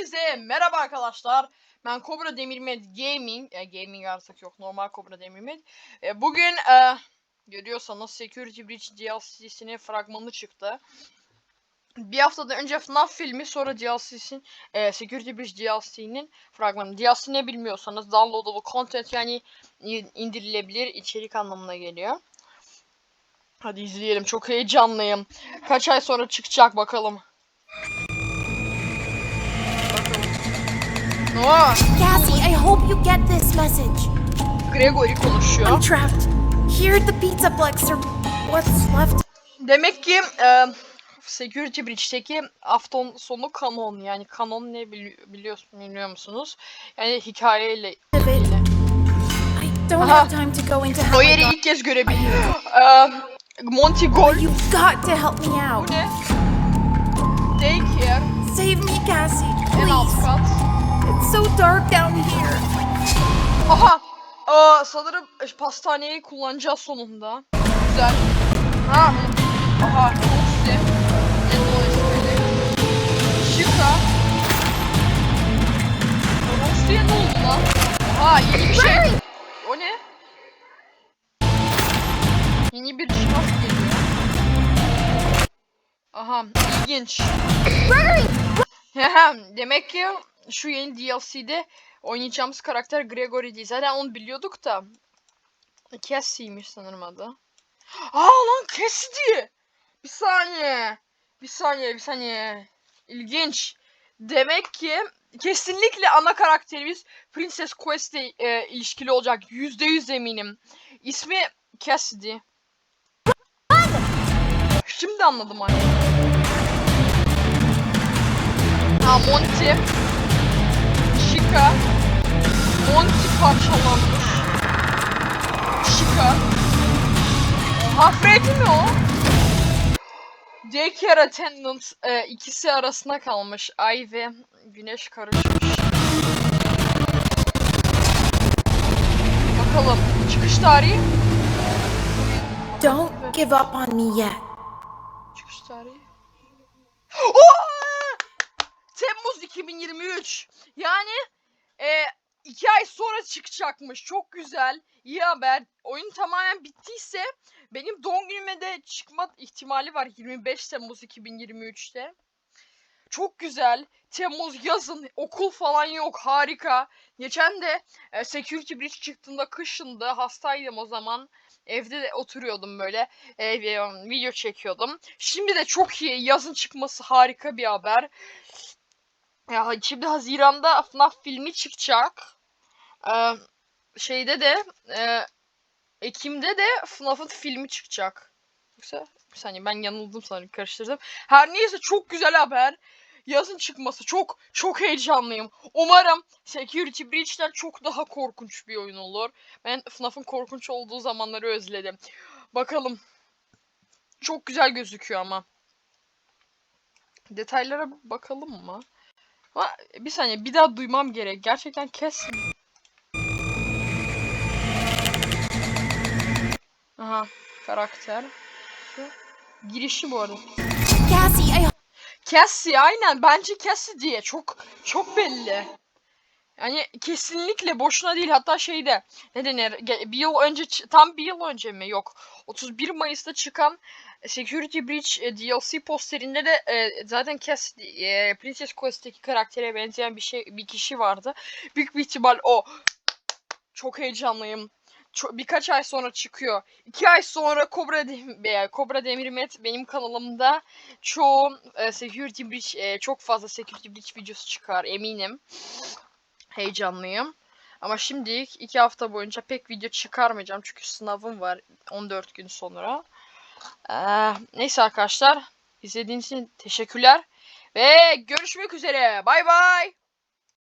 Herkese merhaba arkadaşlar. Ben Cobra Demirmed Gaming, e, gaming artık yok normal Cobra Demirmed. E, bugün e, görüyorsanız Security Breach DLC'sinin fragmanı çıktı. Bir haftada önce FNAF filmi sonra DLC'sin e, Security Breach DLC'nin fragmanı. DLC ne bilmiyorsanız downloadable content yani in- indirilebilir içerik anlamına geliyor. Hadi izleyelim çok heyecanlıyım. Kaç ay sonra çıkacak bakalım. Noah, Cassie, I hope you get this message. Gregory konuşuyor. I'm trapped here at the Pizza Plex or what's left Demek ki e, Security Breach'teki haftanın sonu kanon yani kanon ne bili- biliyorsun biliyor musunuz? Yani hikayeyle of it. I don't Aha. have time to go into o yeri ilk kez görebiliyor. E, Monty Gold You've got to help me bu out. ne? Daycare Save me, Cassie, dark down here. Aha! Aa, sanırım pastaneyi kullanacağız sonunda. Güzel. Ha. Aha. İsmini. Şika. Rosti'ye ne oldu lan? Aha yeni bir şey. O ne? Yeni bir şans geliyor. Aha ilginç. Demek ki şu yeni DLC'de oynayacağımız karakter Gregory değil. Zaten onu biliyorduk da. Cassie'ymiş sanırım adı. Aa lan Cassidy! Bir saniye. Bir saniye, bir saniye. İlginç. Demek ki kesinlikle ana karakterimiz Princess Quest'e e, ilişkili olacak. Yüzde yüz eminim. İsmi Cassidy. Şimdi anladım hani. Ha Monty. Chica. Monty parçalanmış. Chica. Oha Freddy mi o? Daycare attendant e, ikisi arasında kalmış. Ay ve güneş karışmış. Bakalım çıkış tarihi. Don't give up on me yet. Çıkış tarihi. Oha! Temmuz 2023. Yani e, iki ay sonra çıkacakmış. Çok güzel. İyi haber. Oyun tamamen bittiyse benim doğum günüme de çıkma ihtimali var 25 Temmuz 2023'te. Çok güzel. Temmuz yazın okul falan yok. Harika. Geçen de e, Security Breach çıktığında kışındı. Hastaydım o zaman. Evde de oturuyordum böyle. E, video çekiyordum. Şimdi de çok iyi. Yazın çıkması harika bir haber. Ya şimdi Haziran'da FNAF filmi çıkacak. Ee, şeyde de e, Ekim'de de FNAF'ın filmi çıkacak. Yoksa bir saniye ben yanıldım sanırım karıştırdım. Her neyse çok güzel haber. Yazın çıkması çok çok heyecanlıyım. Umarım Security Breach'ten çok daha korkunç bir oyun olur. Ben FNAF'ın korkunç olduğu zamanları özledim. Bakalım. Çok güzel gözüküyor ama. Detaylara bakalım mı? Ama bir saniye bir daha duymam gerek. Gerçekten kesin. Aha karakter. Şu. Girişi bu arada. Cassie aynen bence Cassie diye çok çok belli. Yani kesinlikle boşuna değil hatta şeyde ne denir bir yıl önce tam bir yıl önce mi yok 31 Mayıs'ta çıkan Security Breach e, DLC posterinde de e, zaten Cassie e, Princess Quest'teki karaktere benzeyen bir şey bir kişi vardı. Büyük bir ihtimal o. Çok heyecanlıyım. Ço- birkaç ay sonra çıkıyor. İki ay sonra Cobra, Dem Cobra Demirmet benim kanalımda çoğu e, Security Breach e, çok fazla Security Breach videosu çıkar eminim. Heyecanlıyım. Ama şimdilik iki hafta boyunca pek video çıkarmayacağım çünkü sınavım var 14 gün sonra. Ee, neyse arkadaşlar izlediğiniz için teşekkürler ve görüşmek üzere. Bay bay.